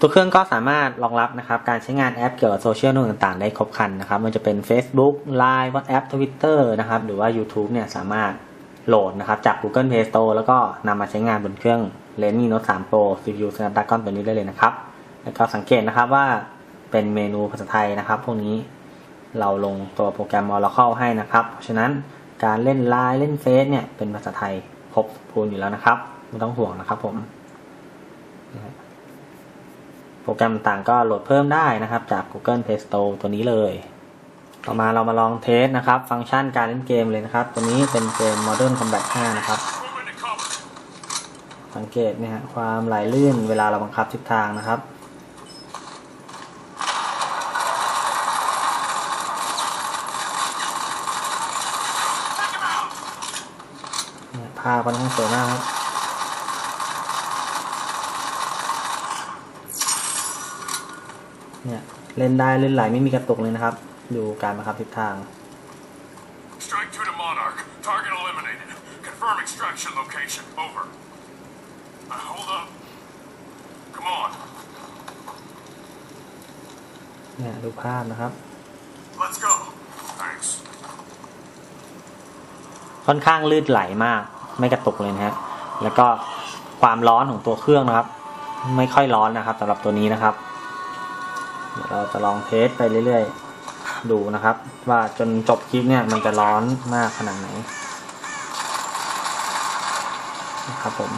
ตัวเครื่องก็สามารถรองรับนะครับการใช้งานแอปเกี่ยวกับโซเชียลต่างๆ ได้ครบครันนะครับมันจะเป็น Facebook Line WhatsApp Twitter นะครับหรือว่า YouTube เนี่ยสามารถโหลดนะครับจาก Google Play Store แล้วก็นำมาใช้งานบนเครื่อง Redmi Note 3 Pro CPU Snapdragon ตัวนี้ได้เลยนะครับ แล้วก็สังเกตนะครับว่าเป็นเมนูภาษาไทยนะครับ พวกนี้เราลงตัวโปรแกรม Oracle ให้นะครับ เพราะฉะนั้นการเล่นไลน์เล่นเฟซเนี่ยเป็นภาษาไทยครบพูนอยู่แล้วนะครับ ไม่ต้องห่วงนะครับผม โปรแกรมต่างก็โหลดเพิ่มได้นะครับ จาก Google Play Store ตัวนี้เลย ต่อมาเรามาลองเทสนะครับ ฟังก์ชันการเล่นเกมเลยนะครับ ตัวนี้เป็นเกม Modern Combat 5 นะครับ สังเกตนี่ยฮะความไหลลื่นเวลาเราบังคับทิศทางนะครับนี่ยภาพค่อนข้างสวยมากครับ เนี่ยเล่นได้เล่นไหลไม่มีกระตุกเลยนะครับ ดูการบังคับทิศทาง Strike two to Monarch. Target eliminated. Confirm extraction location. Over. Uh, hold up. Come on. เนี่ยดูภาพนะครับ Let's go. Thanks. ค่อนข้างลื่นไหลมาก ไม่กระตุกเลยนะฮะแล้วก็ความร้อนของตัวเครื่องนะครับ ไม่ค่อยร้อนนะครับสำหรับตัวนี้นะครับ เราจะลองเทสไปเรื่อยๆ ดูนะครับ ว่าจนจบคลิปเนี่ยมันจะร้อนมากขนาดไหนนะครับผม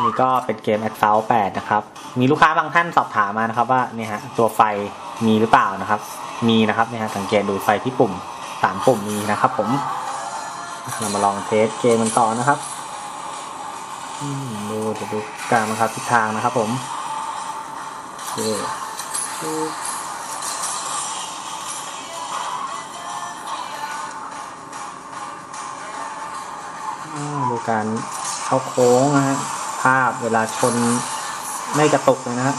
นี่ก็เป็นเกม a s s a u l 8นะครับ มีลูกค้าบางท่านสอบถามมานะครับว่าเนี่ยฮะตัวไฟมีหรือเปล่านะครับ มีนะครับเนี่ยฮะสังเกตดูไฟที่ปุ่มสามปุ่มมีนะครับผม เรามาลองเทสเกมมันต่อนะครับ ดูเดี๋ยวดูการบังคับทิศทางนะครับผมเคอ่าดูการเข้าโค้งนะฮะภาพเวลาชนไม่กระตุกเลยนะฮะ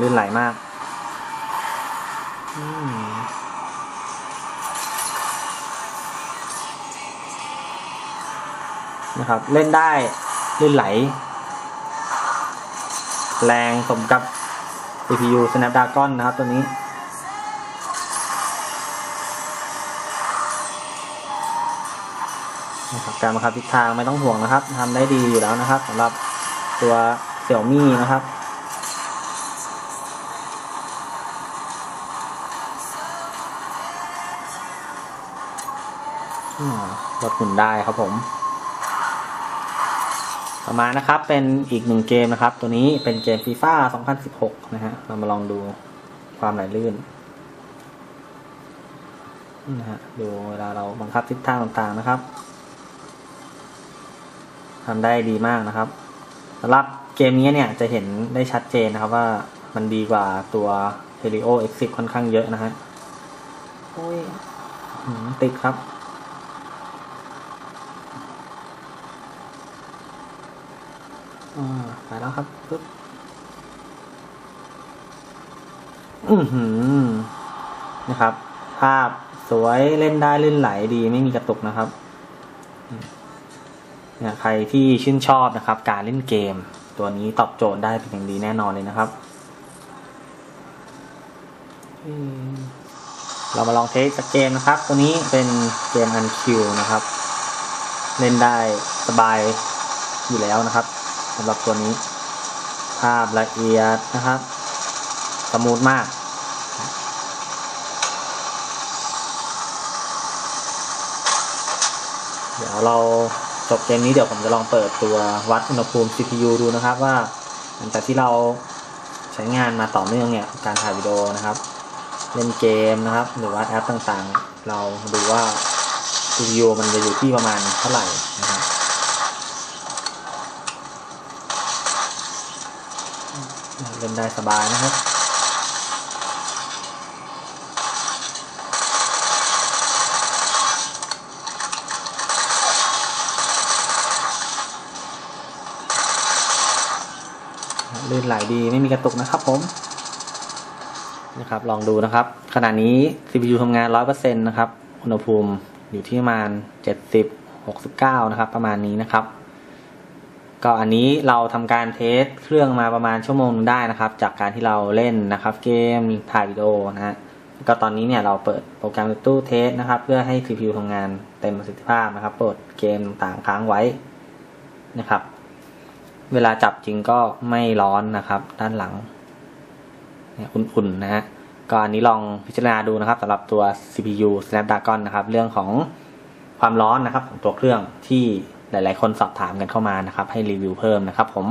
ลื่นไหลมาก อืม นะครับ เล่นได้ลื่นไหล แรงสมกับ CPU Snapdragon นะครับตัวนี้นะครับการบังคับทิศทางไม่ต้องห่วงนะครับทำได้ดีอยู่แล้วนะครับสำหรับตัวเสี่ยวมี่นะครับอืมลดหมุนได้ครับผม ต่อมานะครับเป็นอีกหนึ่งเกมนะครับ ตัวนี้เป็นเกมฟีฟ่า2016 นะฮะ เรามาลองดูความไหลลื่นนะฮะดูเวลาเราบังคับทิศทางต่างๆนะครับทำได้ดีมากนะครับสำหรับเกมนี้เนี่ยจะเห็นได้ชัดเจนนะครับว่ามันดีกว่าตัว Helio X10 ค่อนข้างเยอะนะฮะโอ้ยหืมติดครับ อ่าไปแล้วครับปึ๊บอือหือนะครับ ภาพสวยเล่นได้ลื่นไหลดีไม่มีกระตุกนะครับเนี่ยใครที่ชื่นชอบนะครับ การเล่นเกม ตัวนี้ตอบโจทย์ได้เป็นอย่างดีแน่นอนเลยนะครับ เรามาลองเทสสักเกมนะครับ ตัวนี้เป็นเกมอันคิวนะครับ เล่นได้สบายอยู่แล้วนะครับ สำหรับตัวนี้ ภาพละเอียดนะครับ สมูทมากเดี๋ยวเราจบเกมนี้เดี๋ยวผมจะลองเปิดตัววัดอุณหภูมิ CPU ดูนะครับว่าหลังจากที่เราใช้งานมาต่อเนื่องเนี่ยการถ่ายวิดีโอนะครับ เล่นเกมนะครับ หรือว่าแอปต่างๆ เราดูว่า CPU มันจะอยู่ที่ประมาณเท่าไหร่นะครับ เล่นได้สบายนะครับลื่นไหลดีไม่มีกระตุกนะครับผมนะครับลองดูนะครับ ขณะนี้ CPU ทำงาน 100%นะครับ อุณหภูมิอยู่ที่ประมาณ 70 69 นะครับ ประมาณนี้นะครับ ก็อันนี้เราทำการเทสเครื่องมาประมาณชั่วโมงหนึงได้นะครับ จากการที่เราเล่นนะครับ เกมถ่ายวิดีโอนะฮะก็ตอนนี้เนี่ยเราเปิดโปรแกรมตู้เทสนะครับ เพื่อให้ CPU ทำงานเต็มประสิทธิภาพนะครับเปิดเกมต่างๆค้างไว้นะครับ เวลาจับจริงก็ไม่ร้อนนะครับ ด้านหลังอุ่นๆนะฮะก็อันนี้ลองพิจารณาดูนะครับสำหรับตัว CPU Snapdragon นะครับ เรื่องของความร้อนนะครับของตัวเครื่องที่ หลาย ๆ คนสอบถามกันเข้ามานะครับ ให้รีวิวเพิ่มนะครับผม